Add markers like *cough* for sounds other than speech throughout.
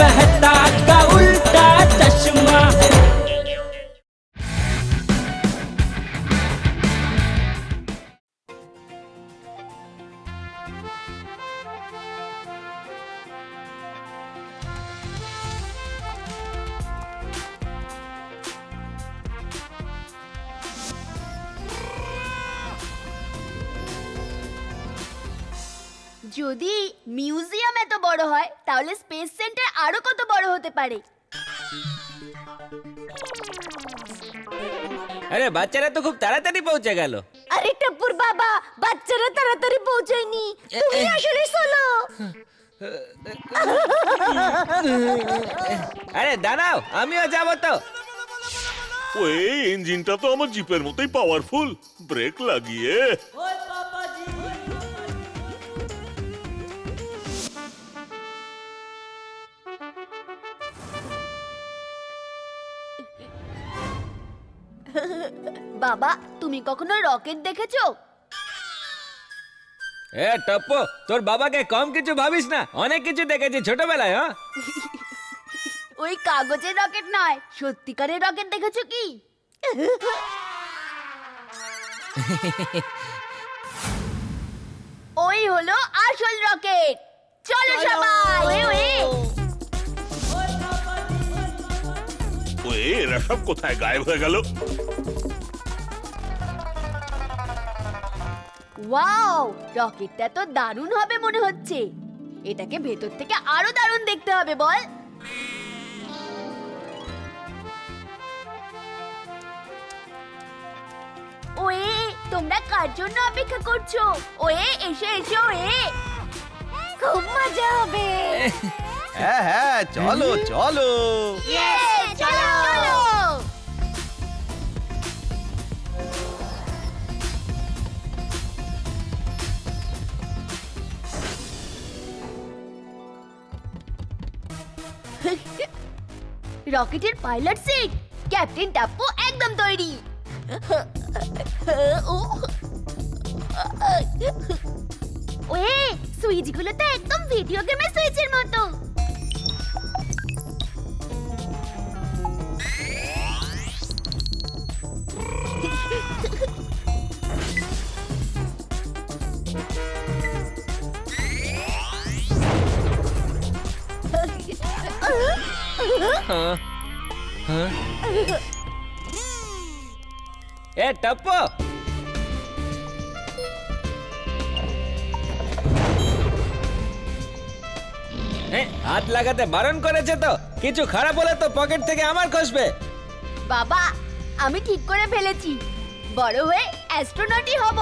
मेहता যদি মিউজিয়াম এত বড় হয় তাহলে স্পেস সেন্টার আরও কত বড় হতে পারে? আরে বাচ্চারা তো খুব তাড়াতাড়ি পৌঁছে গেল। আরে টাপুর বাবা বাচ্চারা তাড়াতাড়ি পৌঁছায়নি। তুমি আসলে চলো। আরে দাঁড়াও আমিও যাব তো। ওই ইঞ্জিনটা তো আমার জিপের মতোই পাওয়ারফুল ব্রেক লাগিয়ে। বাবা তুমি কখনো রকেট দেখেছ? এ টপ্পো তোর বাবাকে কম কিছু ভাবিস না। অনেক কিছু দেখেছি ছোটবেলায় হ্যাঁ? ওই কাগজের রকেট নয় সত্যিকারের রকেট দেখেছ কি? ওই হলো আসল রকেট। চলো সবাই। ওয়ে, ওয়ে। ওই এরা সব কোথায়? গায়েব হয়ে গেল। ওয়াও রকেটটা তো দারুণ হবে মনে হচ্ছে। এটাকে ভেতর থেকে আরও দারুণ দেখতে হবে বল। ওয়ে তোমরা কার জন্য অপেক্ষা করছ? ওয়ে এসে এসে ওয়ে। খুব মজা হবে। হ্যাঁ হ্যাঁ চলো চলো। চলো রকেটের পাইলট সিট, ক্যাপ্টেন টাপ্পু একদম তৈরি। ওয়ে সুইচগুলো তো একদম ভিডিও গেমের সুইচের মতো। হ্যাঁ হ্যাঁ টপ্পো। এ, হাত লাগাতে বারণ করেছে তো। কিছু খারাপ হলে তো পকেট থেকে আমার খসবে। বাবা আমি ঠিক করে ফেলেছি। বড় হয়ে অ্যাস্ট্রোনটই হব।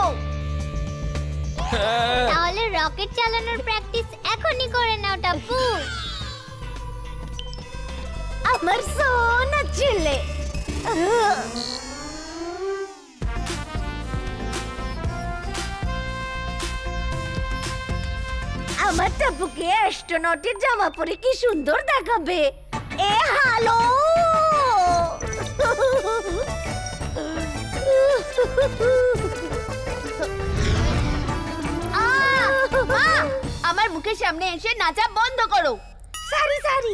তাহলে রকেট চালানোর প্র্যাকটিস এখনই করে নাও টাপ্পু। আমার সোনা ছেলে আমার টাপুকে অ্যাস্ট্রোনটের জামা পরে কি সুন্দর দেখাবে। এ হ্যালো আমার মুখের সামনে এসে নাচা বন্ধ করো। সারি সারি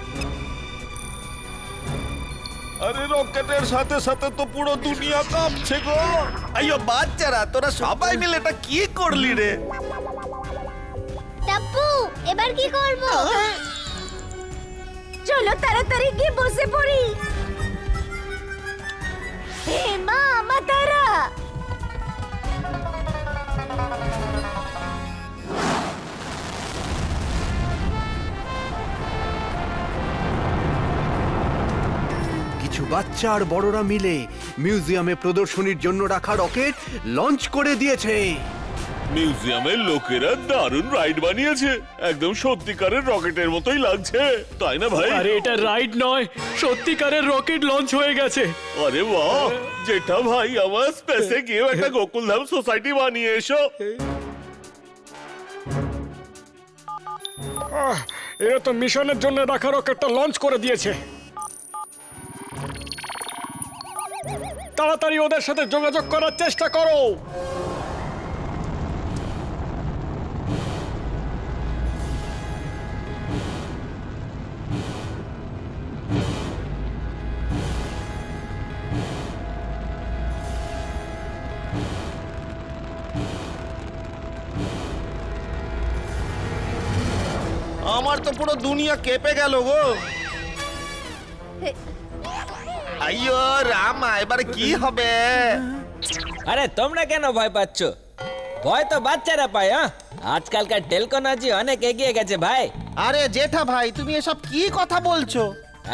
আরে রকেটের সাথে সাথে তো পুরো দুনিয়া কাঁপছে গো। আইয়ো বাচ্চারা তোরা সবাই মিলে এটা কি করলি রে? টাপ্পু এবার কি করব? চলো তাড়াতাড়ি গিয়ে বসে পড়ি। হে মা মাতারা বাচ্চা আর বড়রা মিলে মিউজিয়ামে প্রদর্শনীর জন্য রাখা রকেট লঞ্চ করে দিয়েছে। মিউজিয়ামের লোকেরা দারুণ রাইড বানিয়েছে। একদম সত্যিকারের রকেটের মতোই লাগছে। তাই না ভাই? আরে এটা রাইড নয় সত্যিকারের রকেট লঞ্চ হয়ে গেছে। আরে বাহ! যেটা ভাই আমার স্পেসে গিয়েও একটা গোকুলধাম সোসাইটি বানিয়ে এসো। এরা তো মিশনের জন্য রাখা রকেটটা লঞ্চ করে দিয়েছে। তাড়াতাড়ি ওদের সাথে যোগাযোগ করার চেষ্টা করো। আমার তো পুরো দুনিয়া কেঁপে গেল গো। আইয়ো রামা এবারে কি হবে? আরে তোমরা কেন ভয় পাচ্ছ? ভয় তো বাচ্চারা পায় হ্যাঁ আজকালকার টেলকোনজি অনেক এগিয়ে গেছে ভাই। আরে জেঠা ভাই তুমি এসব কি কথা বলছো?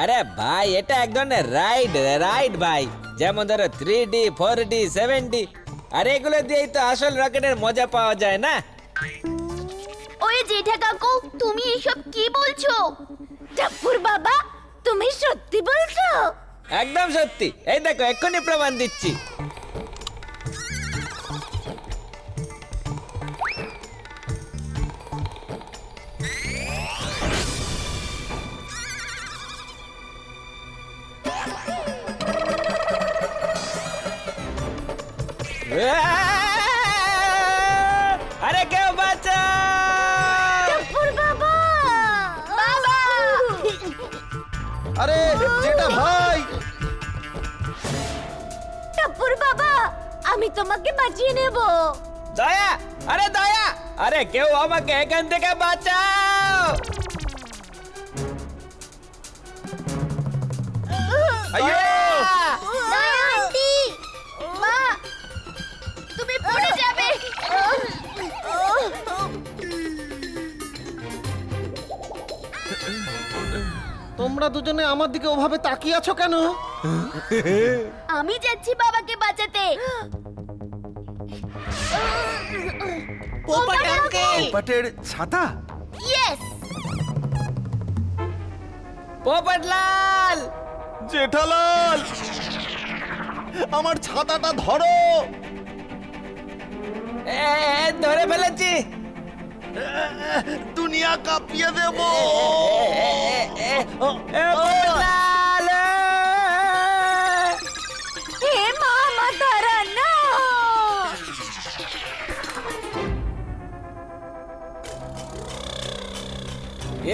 আরে ভাই এটা এক ধরনের রাইড রাইড ভাই। যেমন ধরো three D four D seven D আর এগুলো দিয়েই তো আসল রকেটের মজা পাওয়া যায় না? ওই জেঠা কাকু তুমি এসব কি বলছো? টাপুর বাবা তুমি সত্যি বলছো? একদম সত্যি। এই দেখো এক্ষুনি প্রমাণ দিচ্ছি। আরে জেঠা ভাই টাপুর বাবা আমি তোমাকে বাঁচিয়ে নেব দয়া আরে দয়া আরে কেউ আমাকে এখান থেকে বাঁচাও আইয়ো তোমরা দুজনে আমার দিকে ওভাবে তাকিয়ে আছো কেন? আমি যাচ্ছি বাবাকে বাঁচাতে। পোপট আঙ্কেল পাটের ছাতা? ইয়েস পোপটলাল জেঠালাল! আমার ছাতাটা ধরো! এ, এ, ধরে ফেলেছি। দুনিয়া কাঁপিয়ে দেব এ, পোপটলাল এ। হে মা মাতারা না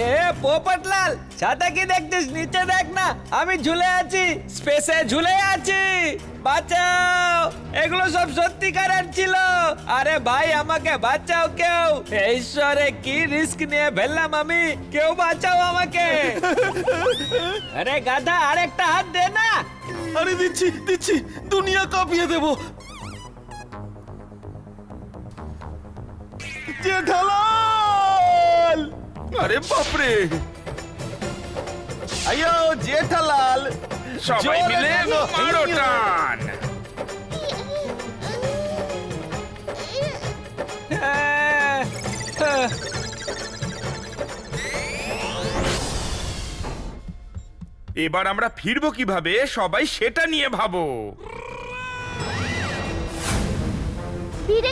এ পোপটলাল ছাতা কি দেখছিস? নিচে দেখ না আমি ঝুলে আছি। স্পেসে ঝুলে আছি। বাঁচাও। এগুলো সব সত্যিকারের ছিল। আরে ভাই আমাকে বাঁচাও কেউ। ঈশ্বরে কি রিস্ক নিয়ে ফেললাম আমি? কেউ বাঁচাও আমাকে। *laughs* আরে গাধা আরেকটা হাত দে না। আরে দিচ্ছি দিচ্ছি। দুনিয়া কাঁপিয়ে দেব। জেঠালাল আরে বাপরে আইয়ো জেঠালাল সবাই জোরে মিলে টানো, মারো আইয়ো। টান হ্যাঁ, হ্যাঁ। এবার আমরা ফিরবো কীভাবে সবাই সেটা নিয়ে ভাবো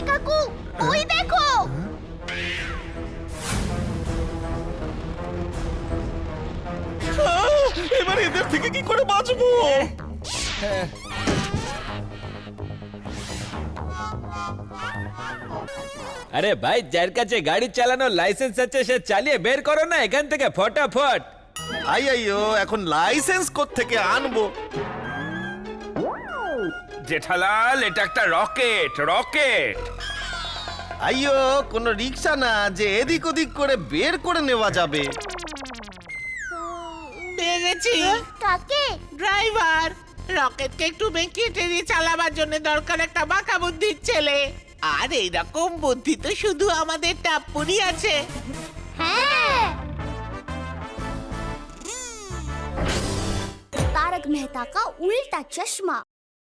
কাকু থেকে কি করে বাঁচবো? আরে ভাই যার কাছে গাড়ি চালানোর লাইসেন্স আছে সে চালিয়ে বের করো না এখান থেকে ফটাফট। আই আইয়ো এখন লাইসেন্স থেকে আনব? জেঠালাল এটা একটা রকেট রকেট। আইয়ো কোনো রিক্সা না যে এদিক ওদিক করে বের করে নেওয়া যাবে। গেছি কাকে ড্রাইভার রকেটকে একটু বেঁকিয়ে টেনে চালাবার জন্য দরকার একটা বাঁকা বুদ্ধির ছেলে আর এইরকম বুদ্ধি তো শুধু আমাদের টাপ্পুরই আছে হ্যাঁ तारक मेहता का उल्टा चश्मा